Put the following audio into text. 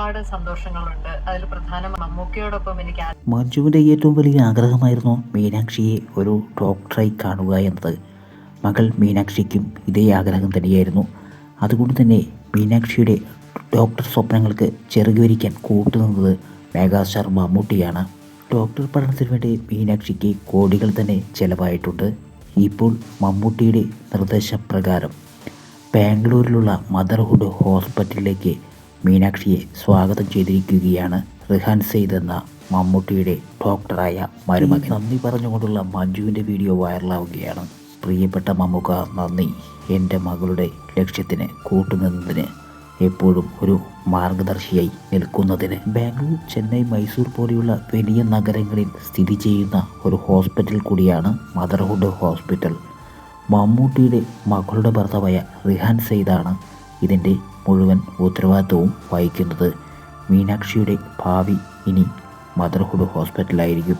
ഒരുപാട് സന്തോഷങ്ങളുണ്ട്. അതിൽ പ്രധാന മമ്മൂക്കയോടൊപ്പം എനിക്ക് മഞ്ജുവിന്റെ ഏറ്റവും വലിയ ആഗ്രഹമായിരുന്നു മീനാക്ഷിയെ ഒരു ഡോക്ടറായി കാണുക എന്നത്. മകൾ മീനാക്ഷിക്കും ഇതേ ആഗ്രഹം തന്നെയായിരുന്നു. അതുകൊണ്ട് തന്നെ മീനാക്ഷിയുടെ ഡോക്ടർ സ്വപ്നങ്ങൾക്ക് ചെറുകുവരിക്കാൻ കൂട്ടുനിന്നത് മെഗാസ്റ്റാർ മമ്മൂട്ടിയാണ്. ഡോക്ടർ പഠനത്തിന് വേണ്ടി മീനാക്ഷിക്ക് കോടികൾ തന്നെ ചെലവായിട്ടുണ്ട്. ഇപ്പോൾ മമ്മൂട്ടിയുടെ നിർദ്ദേശപ്രകാരം ബാംഗ്ലൂരിലുള്ള മദർഹുഡ് ഹോസ്പിറ്റലിലേക്ക് മീനാക്ഷിയെ സ്വാഗതം ചെയ്തിരിക്കുകയാണ് റിഹാൻ സെയ്ദ് എന്ന മമ്മൂട്ടിയുടെ ഡോക്ടറായ മരുമകൻ. നന്ദി പറഞ്ഞുകൊണ്ടുള്ള മഞ്ജുവിന്റെ വീഡിയോ വൈറലാവുകയാണ്. പ്രിയപ്പെട്ട മമ്മൂക്ക നന്ദി. എന്റെ മകളുടെ ലക്ഷ്യത്തിന് കൂട്ടുനിന്നതിന് എപ്പോഴും ഒരു മാർഗദർശിയായി നിൽക്കുന്നതിന്. ബാംഗ്ലൂർ ചെന്നൈ മൈസൂർ പോലെയുള്ള വലിയ നഗരങ്ങളിൽ സ്ഥിതി ചെയ്യുന്ന ഒരു ഹോസ്പിറ്റൽ കൂടിയാണ് മദർഹുഡ് ഹോസ്പിറ്റൽ. മമ്മൂട്ടിയുടെ മകളുടെ ഭർത്താവായ റിഹാൻ സെയ്ദാണ് ഇതിന്റെ മുഴുവൻ ഉത്തരവാദിത്വവും വഹിക്കുന്നത് മീനാക്ഷിയുടെ ഭാവി ഇനി മദർഹുഡ് ഹോസ്പിറ്റലായിരിക്കും